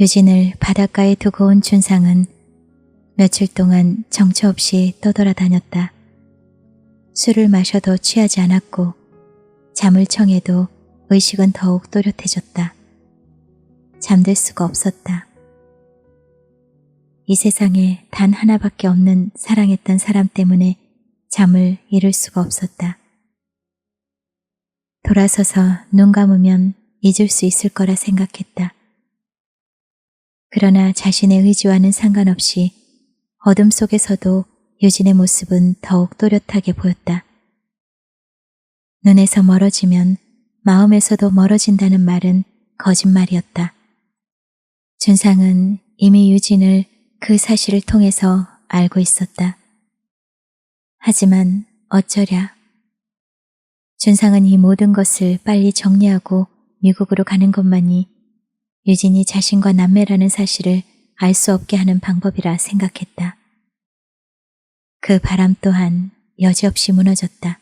유진을 바닷가에 두고 온 춘상은 며칠 동안 정처 없이 떠돌아다녔다. 술을 마셔도 취하지 않았고 잠을 청해도 의식은 더욱 또렷해졌다. 잠들 수가 없었다. 이 세상에 단 하나밖에 없는 사랑했던 사람 때문에 잠을 이룰 수가 없었다. 돌아서서 눈 감으면 잊을 수 있을 거라 생각했다. 그러나 자신의 의지와는 상관없이 어둠 속에서도 유진의 모습은 더욱 또렷하게 보였다. 눈에서 멀어지면 마음에서도 멀어진다는 말은 거짓말이었다. 준상은 이미 유진을 그 사실을 통해서 알고 있었다. 하지만 어쩌랴. 준상은 이 모든 것을 빨리 정리하고 미국으로 가는 것만이 유진이 자신과 남매라는 사실을 알 수 없게 하는 방법이라 생각했다. 그 바람 또한 여지없이 무너졌다.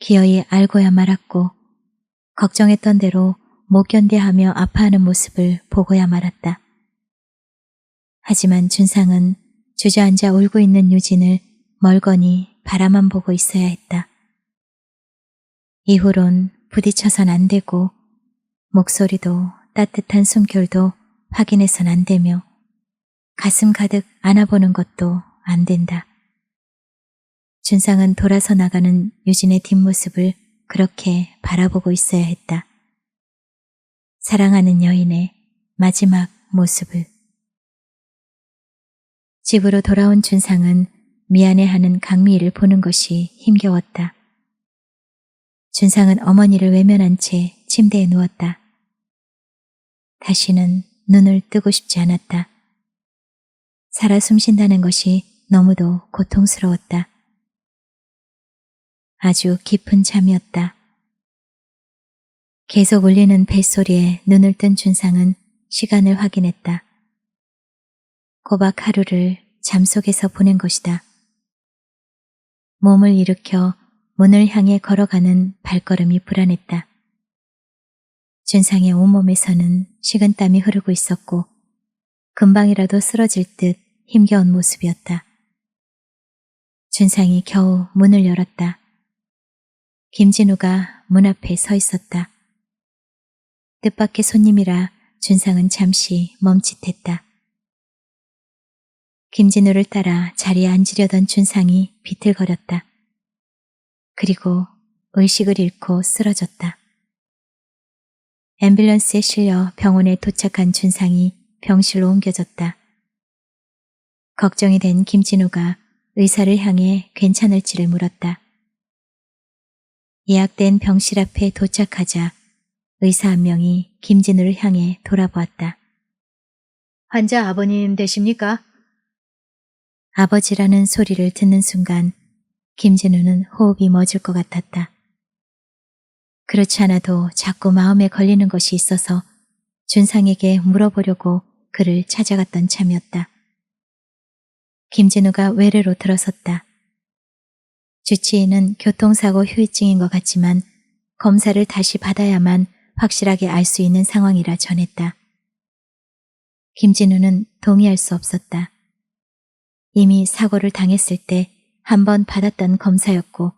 기어이 알고야 말았고 걱정했던 대로 못 견뎌하며 아파하는 모습을 보고야 말았다. 하지만 준상은 주저앉아 울고 있는 유진을 멀거니 바라만 보고 있어야 했다. 이후론 부딪혀선 안 되고 목소리도 따뜻한 숨결도 확인해선 안 되며 가슴 가득 안아보는 것도 안 된다. 준상은 돌아서 나가는 유진의 뒷모습을 그렇게 바라보고 있어야 했다. 사랑하는 여인의 마지막 모습을. 집으로 돌아온 준상은 미안해하는 강미희를 보는 것이 힘겨웠다. 준상은 어머니를 외면한 채 침대에 누웠다. 다시는 눈을 뜨고 싶지 않았다. 살아 숨쉰다는 것이 너무도 고통스러웠다. 아주 깊은 잠이었다. 계속 울리는 뱃소리에 눈을 뜬 준상은 시간을 확인했다. 꼬박 하루를 잠속에서 보낸 것이다. 몸을 일으켜 문을 향해 걸어가는 발걸음이 불안했다. 준상의 온몸에서는 식은땀이 흐르고 있었고 금방이라도 쓰러질 듯 힘겨운 모습이었다. 준상이 겨우 문을 열었다. 김진우가 문 앞에 서 있었다. 뜻밖의 손님이라 준상은 잠시 멈칫했다. 김진우를 따라 자리에 앉으려던 준상이 비틀거렸다. 그리고 의식을 잃고 쓰러졌다. 앰뷸런스에 실려 병원에 도착한 준상이 병실로 옮겨졌다. 걱정이 된 김진우가 의사를 향해 괜찮을지를 물었다. 예약된 병실 앞에 도착하자 의사 한 명이 김진우를 향해 돌아보았다. 환자 아버님 되십니까? 아버지라는 소리를 듣는 순간 김진우는 호흡이 멎을 것 같았다. 그렇지 않아도 자꾸 마음에 걸리는 것이 있어서 준상에게 물어보려고 그를 찾아갔던 참이었다. 김진우가 외래로 들어섰다. 주치의는 교통사고 후유증인 것 같지만 검사를 다시 받아야만 확실하게 알 수 있는 상황이라 전했다. 김진우는 동의할 수 없었다. 이미 사고를 당했을 때 한 번 받았던 검사였고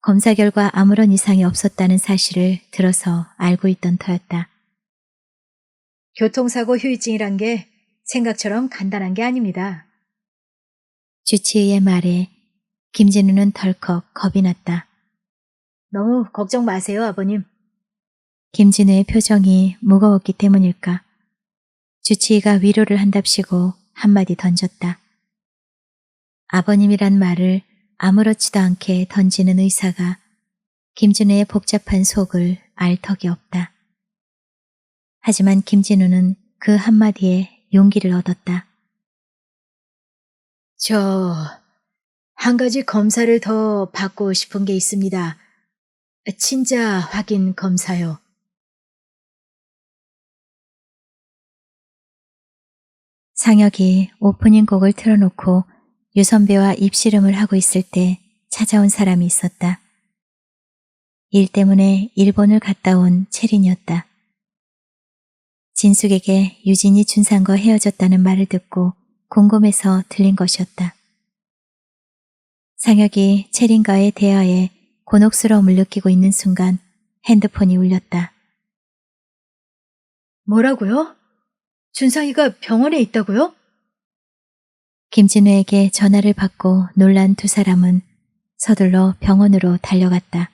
검사 결과 아무런 이상이 없었다는 사실을 들어서 알고 있던 터였다. 교통사고 후유증이란 게 생각처럼 간단한 게 아닙니다. 주치의의 말에 김진우는 덜컥 겁이 났다. 너무 걱정 마세요, 아버님. 김진우의 표정이 무거웠기 때문일까. 주치의가 위로를 한답시고 한마디 던졌다. 아버님이란 말을 아무렇지도 않게 던지는 의사가 김진우의 복잡한 속을 알 턱이 없다. 하지만 김진우는 그 한마디에 용기를 얻었다. 저 한 가지 검사를 더 받고 싶은 게 있습니다. 친자 확인 검사요. 상혁이 오프닝 곡을 틀어놓고 유선배와 입씨름을 하고 있을 때 찾아온 사람이 있었다. 일 때문에 일본을 갔다 온 채린이었다. 진숙에게 유진이 준상과 헤어졌다는 말을 듣고 궁금해서 들린 것이었다. 상혁이 채린과의 대화에 곤혹스러움을 느끼고 있는 순간 핸드폰이 울렸다. 뭐라고요? 준상이가 병원에 있다고요? 김진우에게 전화를 받고 놀란 두 사람은 서둘러 병원으로 달려갔다.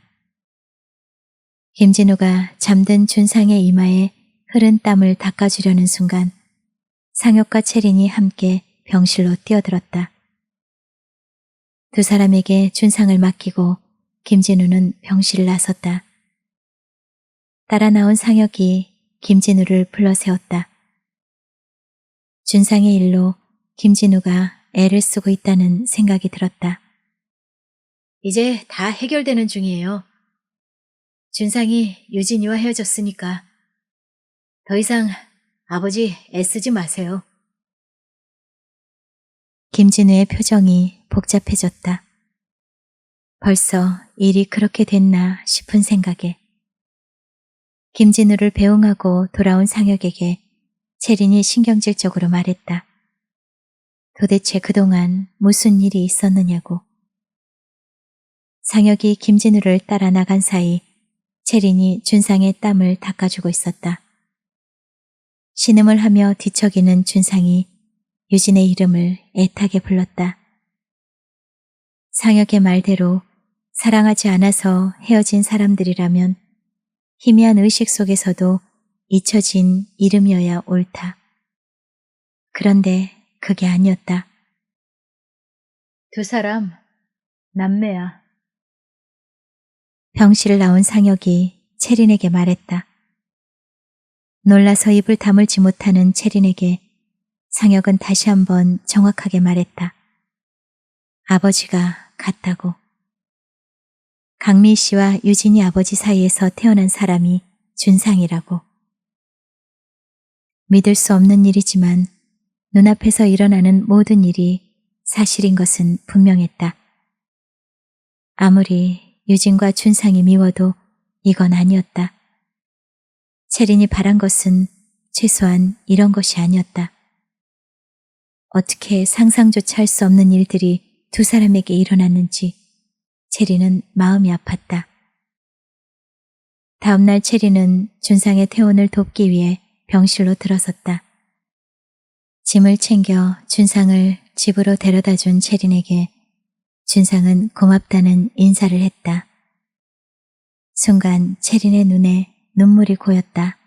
김진우가 잠든 준상의 이마에 흐른 땀을 닦아주려는 순간 상혁과 채린이 함께 병실로 뛰어들었다. 두 사람에게 준상을 맡기고 김진우는 병실을 나섰다. 따라 나온 상혁이 김진우를 불러세웠다. 준상의 일로 김진우가 애를 쓰고 있다는 생각이 들었다. 이제 다 해결되는 중이에요. 준상이 유진이와 헤어졌으니까 더 이상 아버지 애쓰지 마세요. 김진우의 표정이 복잡해졌다. 벌써 일이 그렇게 됐나 싶은 생각에 김진우를 배웅하고 돌아온 상혁에게 채린이 신경질적으로 말했다. 도대체 그동안 무슨 일이 있었느냐고. 상혁이 김진우를 따라 나간 사이 채린이 준상의 땀을 닦아주고 있었다. 신음을 하며 뒤척이는 준상이 유진의 이름을 애타게 불렀다. 상혁의 말대로 사랑하지 않아서 헤어진 사람들이라면 희미한 의식 속에서도 잊혀진 이름이어야 옳다. 그런데 그게 아니었다. 두 사람 남매야. 병실을 나온 상혁이 채린에게 말했다. 놀라서 입을 다물지 못하는 채린에게 상혁은 다시 한번 정확하게 말했다. 아버지가 같다고. 강미 씨와 유진이 아버지 사이에서 태어난 사람이 준상이라고. 믿을 수 없는 일이지만 눈앞에서 일어나는 모든 일이 사실인 것은 분명했다. 아무리 유진과 준상이 미워도 이건 아니었다. 채린이 바란 것은 최소한 이런 것이 아니었다. 어떻게 상상조차 할 수 없는 일들이 두 사람에게 일어났는지 체리는 마음이 아팠다. 다음날 체리는 준상의 퇴원을 돕기 위해 병실로 들어섰다. 짐을 챙겨 준상을 집으로 데려다 준 체린에게 준상은 고맙다는 인사를 했다. 순간 체린의 눈에 눈물이 고였다.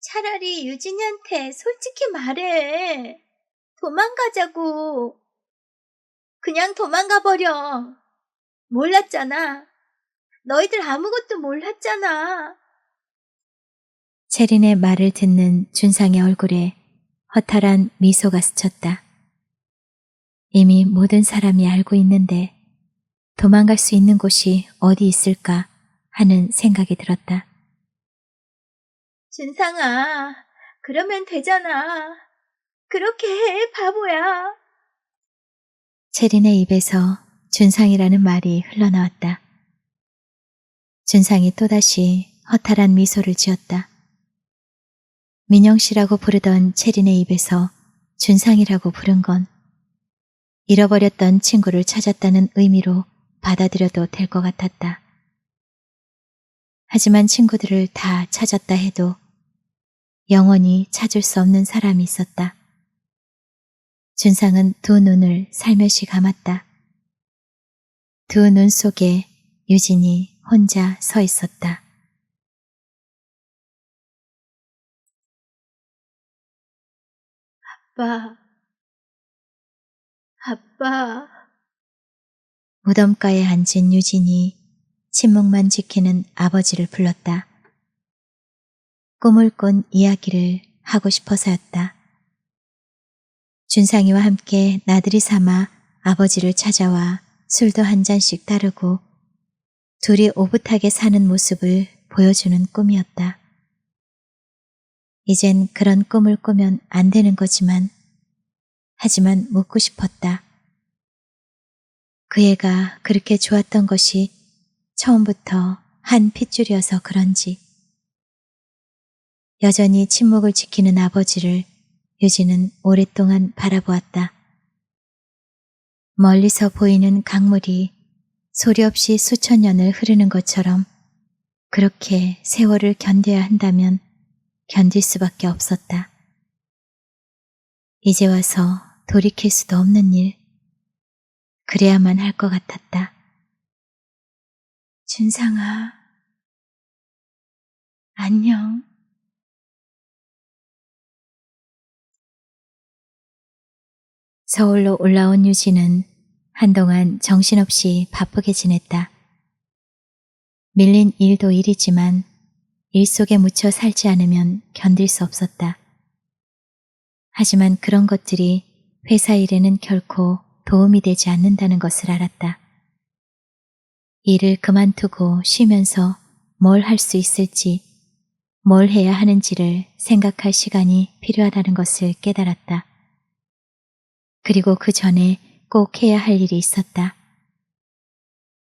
차라리 유진이한테 솔직히 말해. 도망가자고. 그냥 도망가 버려. 몰랐잖아. 너희들 아무것도 몰랐잖아. 체린의 말을 듣는 준상의 얼굴에 허탈한 미소가 스쳤다. 이미 모든 사람이 알고 있는데 도망갈 수 있는 곳이 어디 있을까 하는 생각이 들었다. 준상아, 그러면 되잖아. 그렇게 해, 바보야. 체린의 입에서 준상이라는 말이 흘러나왔다. 준상이 또다시 허탈한 미소를 지었다. 민영 씨라고 부르던 체린의 입에서 준상이라고 부른 건 잃어버렸던 친구를 찾았다는 의미로 받아들여도 될 것 같았다. 하지만 친구들을 다 찾았다 해도 영원히 찾을 수 없는 사람이 있었다. 준상은 두 눈을 살며시 감았다. 두 눈 속에 유진이 혼자 서 있었다. 아빠. 아빠. 무덤가에 앉은 유진이 침묵만 지키는 아버지를 불렀다. 꿈을 꾼 이야기를 하고 싶어서였다. 준상이와 함께 나들이 삼아 아버지를 찾아와 술도 한 잔씩 따르고 둘이 오붓하게 사는 모습을 보여주는 꿈이었다. 이젠 그런 꿈을 꾸면 안 되는 거지만, 하지만 묻고 싶었다. 그 애가 그렇게 좋았던 것이 처음부터 한 핏줄이어서 그런지. 여전히 침묵을 지키는 아버지를 유진은 오랫동안 바라보았다. 멀리서 보이는 강물이 소리 없이 수천 년을 흐르는 것처럼 그렇게 세월을 견뎌야 한다면 견딜 수밖에 없었다. 이제 와서 돌이킬 수도 없는 일. 그래야만 할 것 같았다. 준상아, 안녕. 서울로 올라온 유진은 한동안 정신없이 바쁘게 지냈다. 밀린 일도 일이지만 일 속에 묻혀 살지 않으면 견딜 수 없었다. 하지만 그런 것들이 회사 일에는 결코 도움이 되지 않는다는 것을 알았다. 일을 그만두고 쉬면서 뭘 할 수 있을지, 뭘 해야 하는지를 생각할 시간이 필요하다는 것을 깨달았다. 그리고 그 전에 꼭 해야 할 일이 있었다.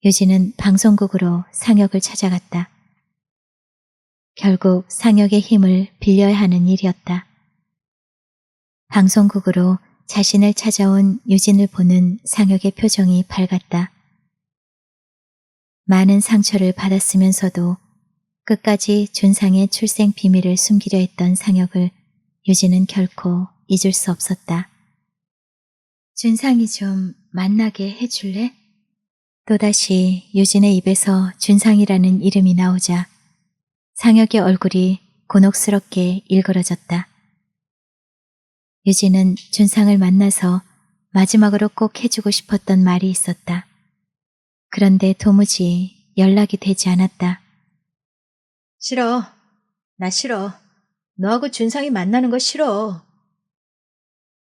유진은 방송국으로 상혁을 찾아갔다. 결국 상혁의 힘을 빌려야 하는 일이었다. 방송국으로 자신을 찾아온 유진을 보는 상혁의 표정이 밝았다. 많은 상처를 받았으면서도 끝까지 준상의 출생 비밀을 숨기려 했던 상혁을 유진은 결코 잊을 수 없었다. 준상이 좀 만나게 해줄래? 또다시 유진의 입에서 준상이라는 이름이 나오자 상혁의 얼굴이 곤혹스럽게 일그러졌다. 유진은 준상을 만나서 마지막으로 꼭 해주고 싶었던 말이 있었다. 그런데 도무지 연락이 되지 않았다. 싫어. 나 싫어. 너하고 준상이 만나는 거 싫어.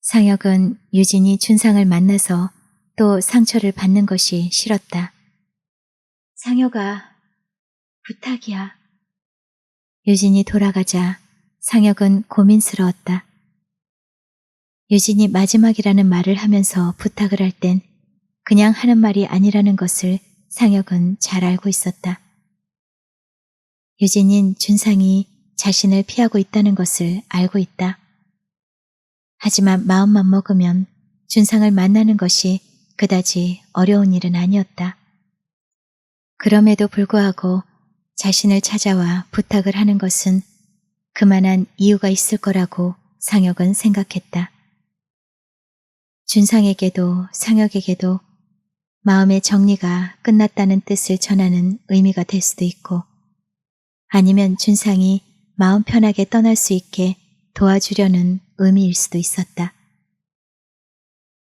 상혁은 유진이 준상을 만나서 또 상처를 받는 것이 싫었다. 상혁아, 부탁이야. 유진이 돌아가자 상혁은 고민스러웠다. 유진이 마지막이라는 말을 하면서 부탁을 할 땐 그냥 하는 말이 아니라는 것을 상혁은 잘 알고 있었다. 유진인 준상이 자신을 피하고 있다는 것을 알고 있다. 하지만 마음만 먹으면 준상을 만나는 것이 그다지 어려운 일은 아니었다. 그럼에도 불구하고 자신을 찾아와 부탁을 하는 것은 그만한 이유가 있을 거라고 상혁은 생각했다. 준상에게도 상혁에게도 마음의 정리가 끝났다는 뜻을 전하는 의미가 될 수도 있고 아니면 준상이 마음 편하게 떠날 수 있게 도와주려는 의미일 수도 있었다.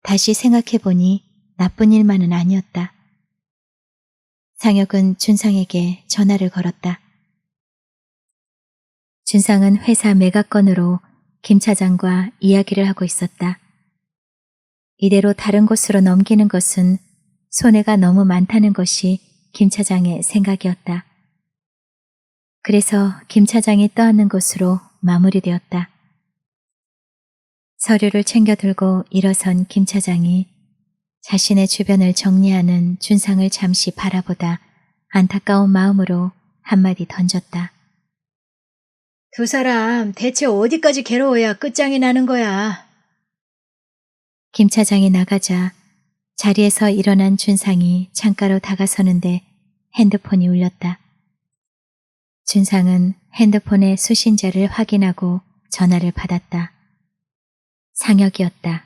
다시 생각해보니 나쁜 일만은 아니었다. 상혁은 준상에게 전화를 걸었다. 준상은 회사 매각건으로 김 차장과 이야기를 하고 있었다. 이대로 다른 곳으로 넘기는 것은 손해가 너무 많다는 것이 김 차장의 생각이었다. 그래서 김 차장이 떠안는 것으로 마무리되었다. 서류를 챙겨 들고 일어선 김 차장이 자신의 주변을 정리하는 준상을 잠시 바라보다 안타까운 마음으로 한마디 던졌다. 두 사람 대체 어디까지 괴로워야 끝장이 나는 거야. 김 차장이 나가자 자리에서 일어난 준상이 창가로 다가서는데 핸드폰이 울렸다. 준상은 핸드폰의 수신자를 확인하고 전화를 받았다. 상혁이었다.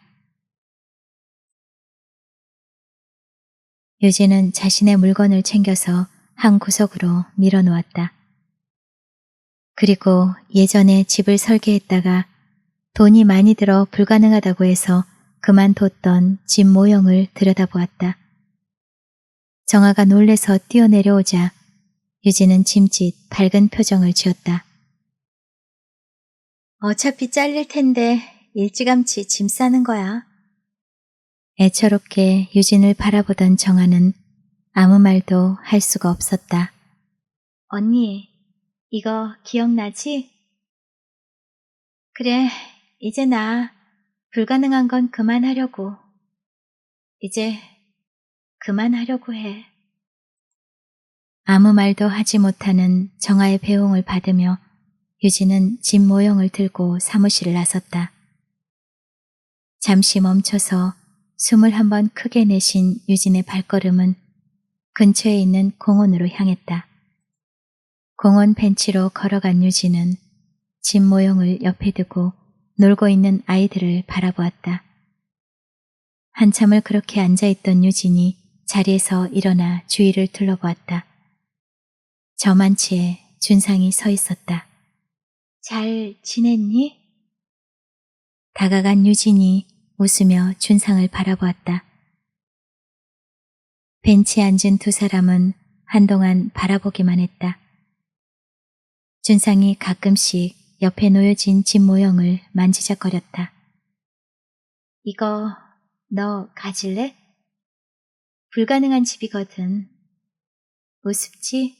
유진은 자신의 물건을 챙겨서 한 구석으로 밀어놓았다. 그리고 예전에 집을 설계했다가 돈이 많이 들어 불가능하다고 해서 그만뒀던 집 모형을 들여다보았다. 정아가 놀래서 뛰어내려오자 유진은 짐짓 밝은 표정을 지었다. 어차피 잘릴 텐데 일찌감치 짐 싸는 거야. 애처롭게 유진을 바라보던 정아는 아무 말도 할 수가 없었다. 언니, 이거 기억나지? 그래, 이제 나 불가능한 건 그만하려고. 이제 그만하려고 해. 아무 말도 하지 못하는 정아의 배웅을 받으며 유진은 집 모형을 들고 사무실을 나섰다. 잠시 멈춰서 숨을 한번 크게 내쉰 유진의 발걸음은 근처에 있는 공원으로 향했다. 공원 벤치로 걸어간 유진은 집 모형을 옆에 두고 놀고 있는 아이들을 바라보았다. 한참을 그렇게 앉아있던 유진이 자리에서 일어나 주위를 둘러보았다. 저만치에 준상이 서 있었다. 잘 지냈니? 다가간 유진이 웃으며 준상을 바라보았다. 벤치에 앉은 두 사람은 한동안 바라보기만 했다. 준상이 가끔씩 옆에 놓여진 집 모형을 만지작거렸다. 이거 너 가질래? 불가능한 집이거든. 우습지?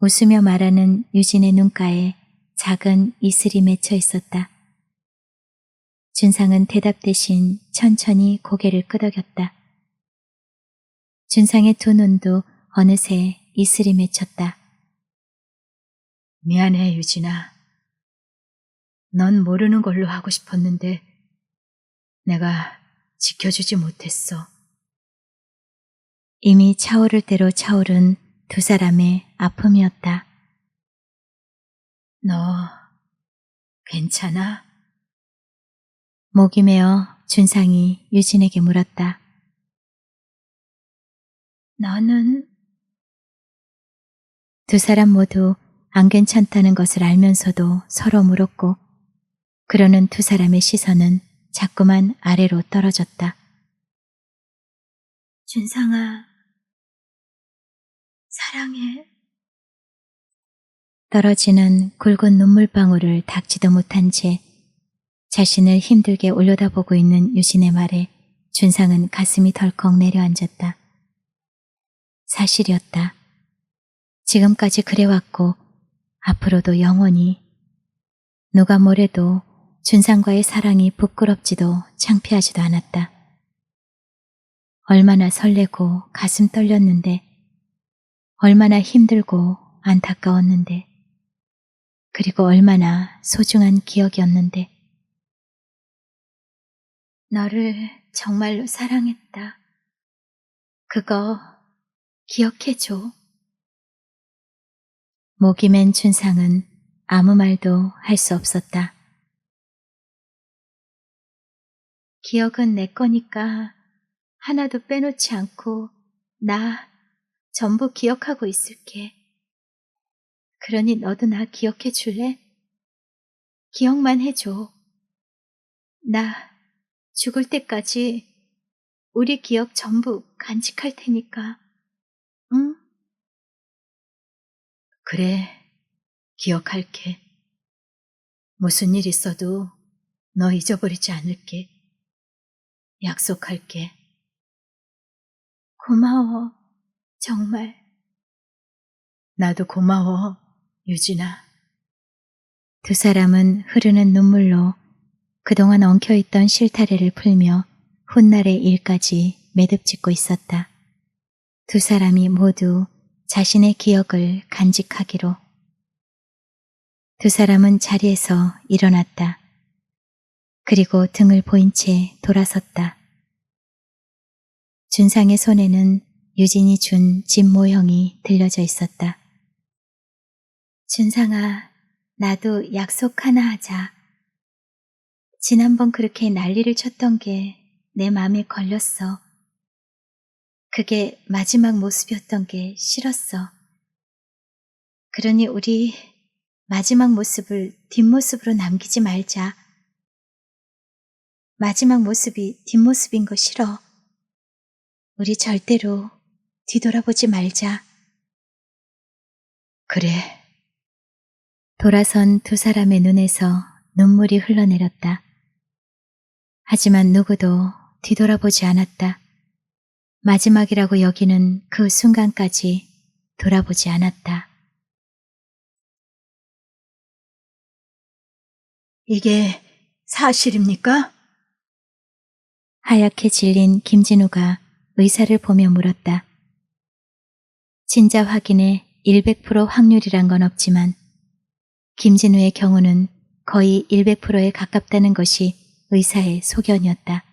웃으며 말하는 유진의 눈가에 작은 이슬이 맺혀 있었다. 준상은 대답 대신 천천히 고개를 끄덕였다. 준상의 두 눈도 어느새 이슬이 맺혔다. 미안해, 유진아. 넌 모르는 걸로 하고 싶었는데 내가 지켜주지 못했어. 이미 차오를 대로 차오른 두 사람의 아픔이었다. 너 괜찮아? 목이 메어 준상이 유진에게 물었다. 너는 두 사람 모두 안 괜찮다는 것을 알면서도 서로 물었고, 그러는 두 사람의 시선은 자꾸만 아래로 떨어졌다. 준상아, 사랑해. 떨어지는 굵은 눈물방울을 닦지도 못한 채 자신을 힘들게 올려다보고 있는 유진의 말에 준상은 가슴이 덜컥 내려앉았다. 사실이었다. 지금까지 그래왔고 앞으로도 영원히 누가 뭐래도 준상과의 사랑이 부끄럽지도 창피하지도 않았다. 얼마나 설레고 가슴 떨렸는데 얼마나 힘들고 안타까웠는데 그리고 얼마나 소중한 기억이었는데 너를 정말로 사랑했다. 그거 기억해줘. 목이 맨 춘상은 아무 말도 할 수 없었다. 기억은 내 거니까 하나도 빼놓지 않고 나 전부 기억하고 있을게. 그러니 너도 나 기억해 줄래? 기억만 해줘. 나 죽을 때까지 우리 기억 전부 간직할 테니까. 응? 그래, 기억할게. 무슨 일 있어도 너 잊어버리지 않을게. 약속할게. 고마워. 정말. 나도 고마워, 유진아. 두 사람은 흐르는 눈물로 그동안 엉켜있던 실타래를 풀며 훗날의 일까지 매듭짓고 있었다. 두 사람이 모두 자신의 기억을 간직하기로. 두 사람은 자리에서 일어났다. 그리고 등을 보인 채 돌아섰다. 준상의 손에는 유진이 준 집 모형이 들려져 있었다. 준상아, 나도 약속 하나 하자. 지난번 그렇게 난리를 쳤던 게 내 마음에 걸렸어. 그게 마지막 모습이었던 게 싫었어. 그러니 우리 마지막 모습을 뒷모습으로 남기지 말자. 마지막 모습이 뒷모습인 거 싫어. 우리 절대로 뒤돌아보지 말자. 그래, 돌아선 두 사람의 눈에서 눈물이 흘러내렸다. 하지만 누구도 뒤돌아보지 않았다. 마지막이라고 여기는 그 순간까지 돌아보지 않았다. 이게 사실입니까? 하얗게 질린 김진우가 의사를 보며 물었다. 진짜 확인에 100% 확률이란 건 없지만 김진우의 경우는 거의 100%에 가깝다는 것이 의사의 소견이었다.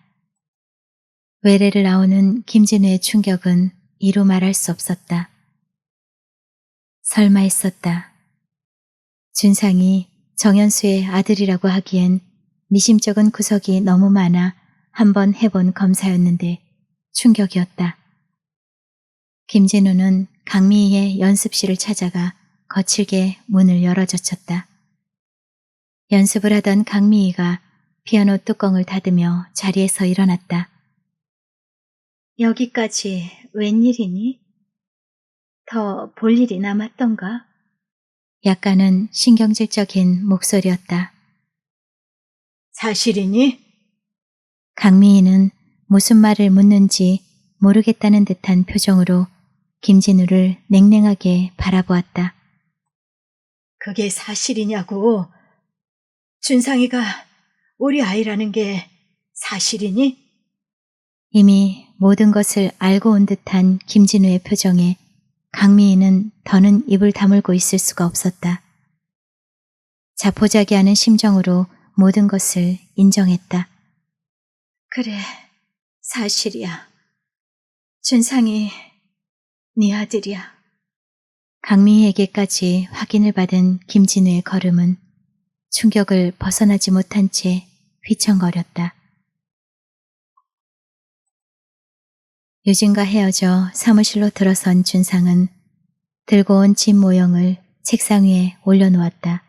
외래를 나오는 김진우의 충격은 이루 말할 수 없었다. 설마 했었다. 준상이 정현수의 아들이라고 하기엔 미심쩍은 구석이 너무 많아 한번 해본 검사였는데 충격이었다. 김진우는 강미희의 연습실을 찾아가 거칠게 문을 열어젖혔다. 연습을 하던 강미희가 피아노 뚜껑을 닫으며 자리에서 일어났다. 여기까지 웬일이니? 더 볼 일이 남았던가? 약간은 신경질적인 목소리였다. 사실이니? 강미희는 무슨 말을 묻는지 모르겠다는 듯한 표정으로 김진우를 냉랭하게 바라보았다. 그게 사실이냐고. 준상이가 우리 아이라는 게 사실이니? 이미 모든 것을 알고 온 듯한 김진우의 표정에 강미희는 더는 입을 다물고 있을 수가 없었다. 자포자기하는 심정으로 모든 것을 인정했다. 그래, 사실이야. 준상이 네 아들이야. 강미희에게까지 확인을 받은 김진우의 걸음은 충격을 벗어나지 못한 채 휘청거렸다. 유진과 헤어져 사무실로 들어선 준상은 들고 온 짐 모형을 책상 위에 올려놓았다.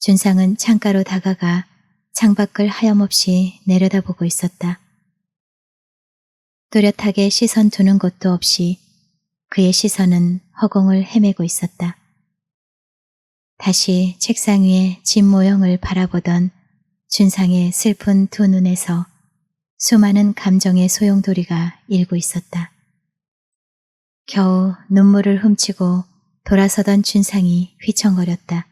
준상은 창가로 다가가 창밖을 하염없이 내려다보고 있었다. 뚜렷하게 시선 두는 것도 없이 그의 시선은 허공을 헤매고 있었다. 다시 책상 위에 짐 모형을 바라보던 준상의 슬픈 두 눈에서 수많은 감정의 소용돌이가 일고 있었다. 겨우 눈물을 훔치고 돌아서던 준상이 휘청거렸다.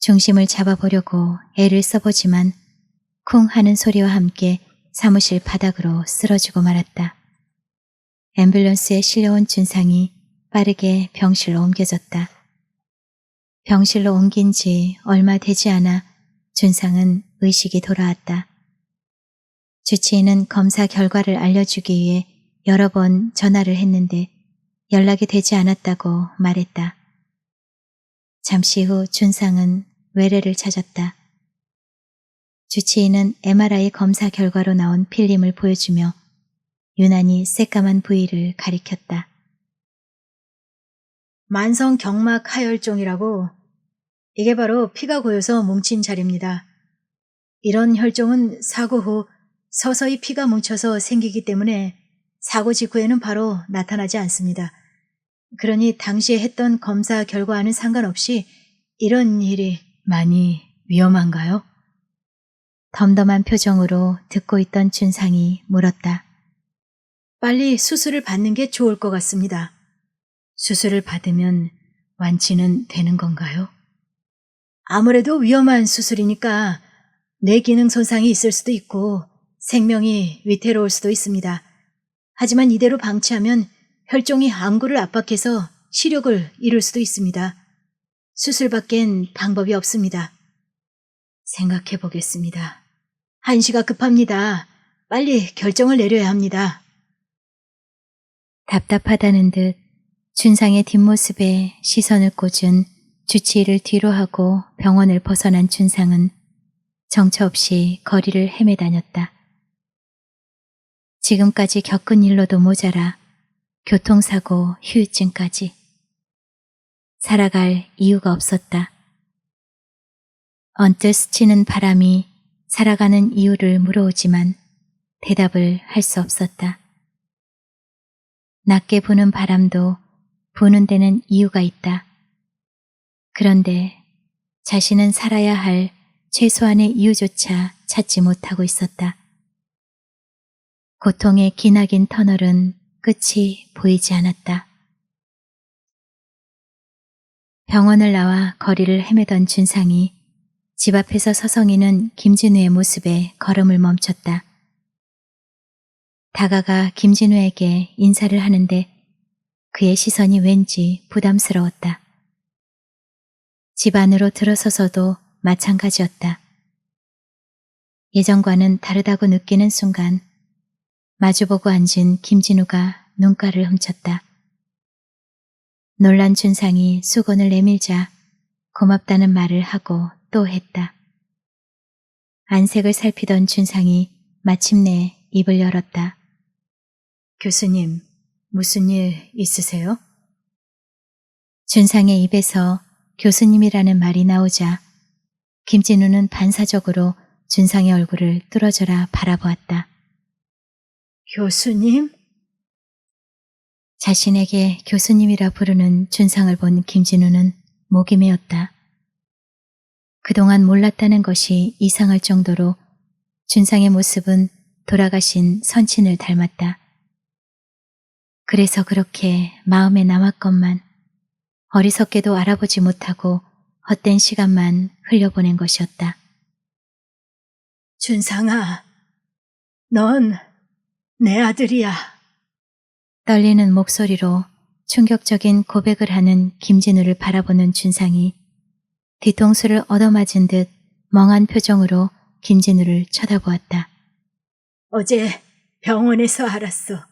중심을 잡아보려고 애를 써보지만 쿵 하는 소리와 함께 사무실 바닥으로 쓰러지고 말았다. 앰뷸런스에 실려온 준상이 빠르게 병실로 옮겨졌다. 병실로 옮긴 지 얼마 되지 않아 준상은 의식이 돌아왔다. 주치의는 검사 결과를 알려주기 위해 여러 번 전화를 했는데 연락이 되지 않았다고 말했다. 잠시 후 준상은 외래를 찾았다. 주치의는 MRI 검사 결과로 나온 필름을 보여주며 유난히 새까만 부위를 가리켰다. 만성 경막 하혈종이라고 이게 바로 피가 고여서 뭉친 자리입니다. 이런 혈종은 사고 후 서서히 피가 뭉쳐서 생기기 때문에 사고 직후에는 바로 나타나지 않습니다. 그러니 당시에 했던 검사 결과와는 상관없이 이런 일이 많이 위험한가요? 덤덤한 표정으로 듣고 있던 준상이 물었다. 빨리 수술을 받는 게 좋을 것 같습니다. 수술을 받으면 완치는 되는 건가요? 아무래도 위험한 수술이니까 뇌 기능 손상이 있을 수도 있고 생명이 위태로울 수도 있습니다. 하지만 이대로 방치하면 혈종이 안구를 압박해서 시력을 잃을 수도 있습니다. 수술밖엔 방법이 없습니다. 생각해 보겠습니다. 한시가 급합니다. 빨리 결정을 내려야 합니다. 답답하다는 듯 준상의 뒷모습에 시선을 꽂은 주치의를 뒤로 하고 병원을 벗어난 준상은 정처 없이 거리를 헤매 다녔다. 지금까지 겪은 일로도 모자라 교통사고, 휴유증까지. 살아갈 이유가 없었다. 언뜻 스치는 바람이 살아가는 이유를 물어오지만 대답을 할 수 없었다. 낮게 부는 바람도 부는 데는 이유가 있다. 그런데 자신은 살아야 할 최소한의 이유조차 찾지 못하고 있었다. 고통의 기나긴 터널은 끝이 보이지 않았다. 병원을 나와 거리를 헤매던 준상이 집 앞에서 서성이는 김진우의 모습에 걸음을 멈췄다. 다가가 김진우에게 인사를 하는데 그의 시선이 왠지 부담스러웠다. 집 안으로 들어서서도 마찬가지였다. 예전과는 다르다고 느끼는 순간 마주보고 앉은 김진우가 눈가를 훔쳤다. 놀란 준상이 수건을 내밀자 고맙다는 말을 하고 또 했다. 안색을 살피던 준상이 마침내 입을 열었다. 교수님, 무슨 일 있으세요? 준상의 입에서 교수님이라는 말이 나오자 김진우는 반사적으로 준상의 얼굴을 뚫어져라 바라보았다. 교수님? 자신에게 교수님이라 부르는 준상을 본 김진우는 목이 메었다. 그동안 몰랐다는 것이 이상할 정도로 준상의 모습은 돌아가신 선친을 닮았다. 그래서 그렇게 마음에 남았건만 어리석게도 알아보지 못하고 헛된 시간만 흘려보낸 것이었다. 준상아, 넌 내 아들이야. 떨리는 목소리로 충격적인 고백을 하는 김진우를 바라보는 준상이 뒤통수를 얻어맞은 듯 멍한 표정으로 김진우를 쳐다보았다. 어제 병원에서 알았어.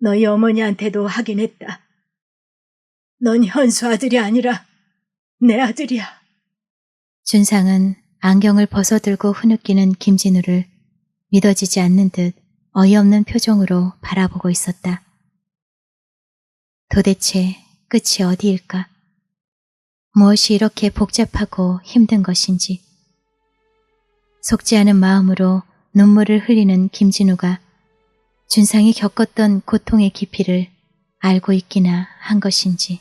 너희 어머니한테도 확인했다. 넌 현수 아들이 아니라 내 아들이야. 준상은 안경을 벗어들고 흐느끼는 김진우를 믿어지지 않는 듯 어이없는 표정으로 바라보고 있었다. 도대체 끝이 어디일까? 무엇이 이렇게 복잡하고 힘든 것인지. 속지 않은 마음으로 눈물을 흘리는 김진우가 준상이 겪었던 고통의 깊이를 알고 있기나 한 것인지.